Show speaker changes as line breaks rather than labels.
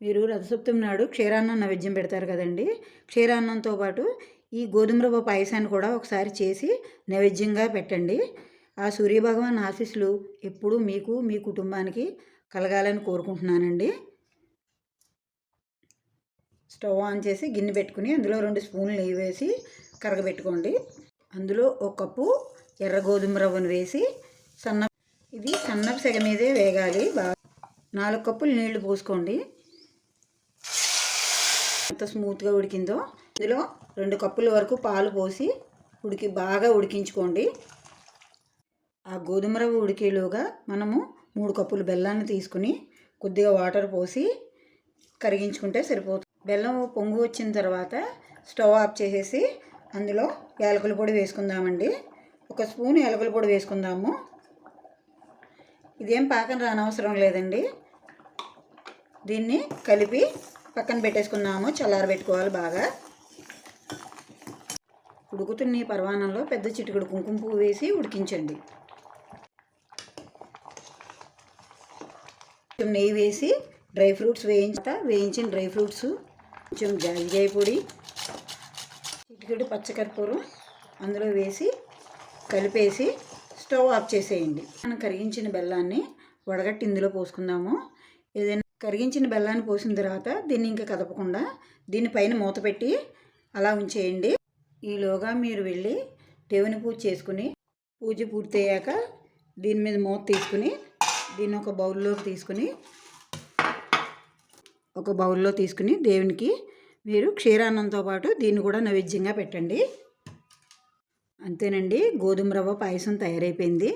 మీరు రథసప్తమి నాడు క్షీరాన్నం నైవేద్యం పెడతారు కదండి. క్షీరాన్నంతో పాటు ఈ గోధుమ రవ్వ పాయసాన్ని కూడా ఒకసారి చేసి నైవేద్యంగా పెట్టండి. ఆ సూర్యభగవాన్ ఆశీస్సులు ఎప్పుడూ మీకు మీ కుటుంబానికి కలగాలని కోరుకుంటున్నానండి. స్టవ్ ఆన్ చేసి గిన్నె పెట్టుకుని అందులో రెండు స్పూన్లు నెయ్యి వేసి కరగబెట్టుకోండి. అందులో ఒక కప్పు ఎర్ర గోధుమ రవ్వను వేసి సన్న ఇది సన్నపు సెగ మీదే వేగాలి. బాగా నాలుగు కప్పులు నీళ్ళు పోసుకోండి. ఎంత స్మూత్గా ఉడికిందో. ఇందులో రెండు కప్పుల వరకు పాలు పోసి ఉడికి బాగా ఉడికించుకోండి. ఆ గోధుమ రవ్వ ఉడికేలోగా మనము మూడు కప్పులు బెల్లాన్ని తీసుకుని కొద్దిగా వాటర్ పోసి కరిగించుకుంటే సరిపోతుంది బెల్లం పొంగు వచ్చిన తర్వాత స్టవ్ ఆఫ్ చేసేసి అందులో యాలకుల పొడి వేసుకుందామండి. ఒక స్పూన్ యాలకుల పొడి వేసుకుందాము. ఇదేం పాకం రానవసరం లేదండి. దీన్ని కలిపి పక్కన పెట్టేసుకున్నాము చల్లారబెట్టుకోవాలి బాగా. ఉడుకుతున్న ఈ పర్వాణంలో పెద్ద చిటికడు కుంకుమ పువ్వు వేసి ఉడికించండి. కొంచెం నెయ్యి వేసి డ్రై ఫ్రూట్స్ వేయించట వేయించిన డ్రై ఫ్రూట్స్ కొంచెం జాజికాయ పొడి చిటికెడు పచ్చకర్పూరం అందులో వేసి కలిపేసి స్టవ్ ఆఫ్ చేసేయండి. మనం కరిగించిన బెల్లాన్ని వడగట్టి ఇందులో పోసుకుందాము. ఏదైనా కరిగించిన బెల్లాన్ని పోసిన తర్వాత దీన్ని ఇంకా కదపకుండా దీనిపైన మూత పెట్టి అలా ఉంచేయండి. ఈలోగా మీరు వెళ్ళి దేవుని పూజ చేసుకుని పూజ పూర్తయ్యాక దీని మీద మూత తీసుకుని దీన్ని ఒక బౌల్లోకి తీసుకుని ఒక బౌల్లో తీసుకుని దేవునికి మీరు క్షీరాన్నంతో పాటు దీన్ని కూడా నైవేద్యంగా పెట్టండి. అంతేనండి. గోధుమ రవ్వ పాయసం తయారైపోయింది.